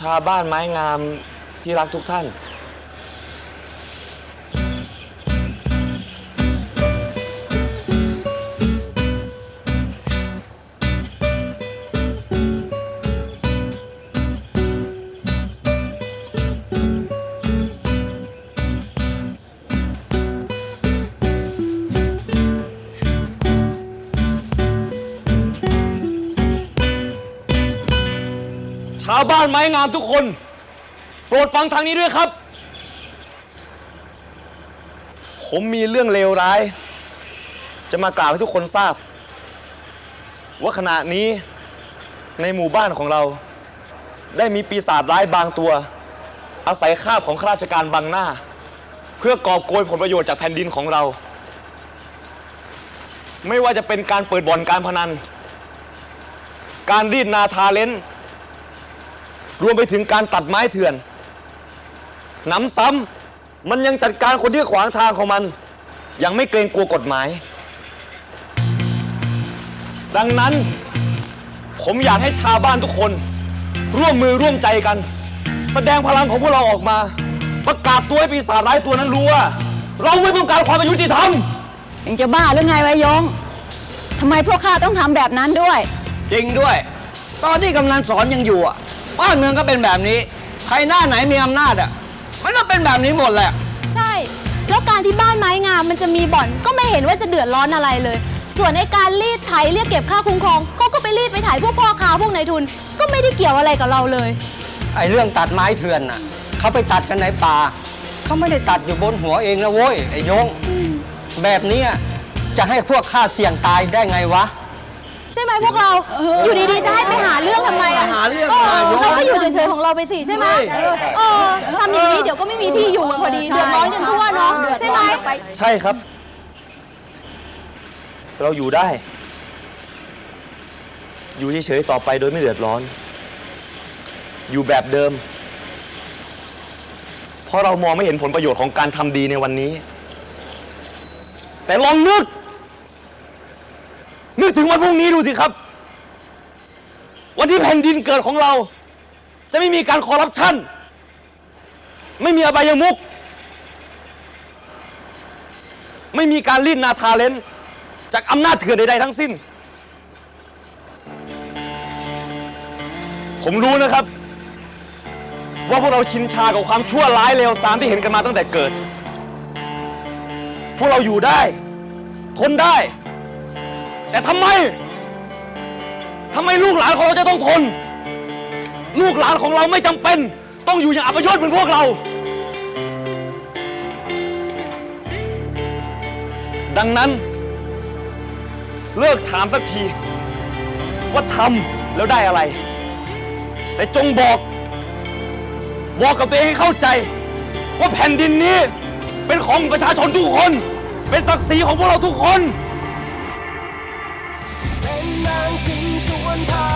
ชาวบ้านไม้งามที่รักทุกท่าน ชาวบ้านไม้งามทุกคน โปรดฟังทางนี้ด้วยครับ ผมมีเรื่องเลวร้าย จะมากล่าวให้ทุกคนทราบ ว่าขณะนี้ในหมู่บ้านของเรา ได้มีปีศาจร้ายบางตัว อาศัยคาบของข้าราชการบังหน้า เพื่อกอบโกยผลประโยชน์จากแผ่นดินของเรา ไม่ว่าจะเป็นการเปิดบ่อนการพนัน การรีดนาทาเลน รวมไปถึงการตัดไม้เถื่อนหนำซ้ำมันยังจัดการคนที่ขวางทางของมัน ยังไม่เกรงกลัวกฎหมาย ดังนั้นผมอยากให้ชาวบ้านทุกคน ร่วมมือร่วมใจกัน แสดงพลังของพวกเราออกมา ประกาศตัวให้ปีศาจร้ายตัวนั้นรู้ว่า เราไม่ต้องการความอายุติธรรมเองจะบ้าหรือไงวะยงทำไมพวกข้าต้องทำแบบนั้นด้วย จริงด้วย ตอนที่กำนันสอนยังอยู่อะ บ้านเมืองก็เป็นแบบนี้ ใครหน้าไหนมีอำนาจอะ มันก็เป็นแบบนี้หมดแหละ ใช่ แล้วการที่บ้านไม้งามมันจะมีบ่อน ก็ไม่เห็นว่าจะเดือดร้อนอะไรเลย ส่วนไอ้การรีดไถเรียกเก็บค่าคุ้มครองเขาก็ไปรีดไปไถพวกพ่อค้าพวกนายทุน ก็ไม่ได้เกี่ยวอะไรกับเราเลย ไอ้เรื่องตัดไม้เถื่อนน่ะ เขาไปตัดกันในป่า เขาไม่ได้ตัดอยู่บนหัวเองนะโว้ยไอ้ยง แบบเนี้ยจะให้พวกข้าเสี่ยงตายได้ไงวะ ใช่ไหมพวกเราอยู่ดีๆจะให้ไปหาเรื่องทำไมอะหาเรื่องเออทำไมเราก็อยู่เฉยๆของเราไปสิใช่ไหมใช่เออทำอย่างนี้เดี๋ยวก็ไม่มีที่อยู่กันพอดีเดือดร้อนจนทั่วเนาะใช่ไหม ใช่ครับ เราอยู่ได้ อยู่เฉยๆต่อไปโดยไม่เดือดร้อน อยู่แบบเดิม เพราะเรามองไม่เห็นผลประโยชน์ของการทำดีในวันนี้ แต่ลองนึก นึกถึงวันพรุ่งนี้ดูสิครับ วันที่แผ่นดินเกิดของเรา จะไม่มีการคอร์รัปชัน ไม่มีอบายมุก ไม่มีการรีดนาทาเลนจากอำนาจเถื่อนใดๆทั้งสิ้น ผมรู้นะครับ ว่าพวกเราชินชากับความชั่วร้ายเลวทรามที่เห็นกันมาตั้งแต่เกิด พวกเราอยู่ได้ ทนได้ แต่ทำไมทำไมลูกหลานของเราจะต้องทน ลูกหลานของเราไม่จำเป็น ต้องอยู่อย่างอัปยศเหมือนพวกเรา ดังนั้น เลิกถามสักที ว่าทำแล้วได้อะไร แต่จงบอก บอกกับตัวเองให้เข้าใจ ว่าแผ่นดินนี้เป็นของประชาชนทุกคน เป็นศักดิ์ศรีของพวกเราทุกคน นทาง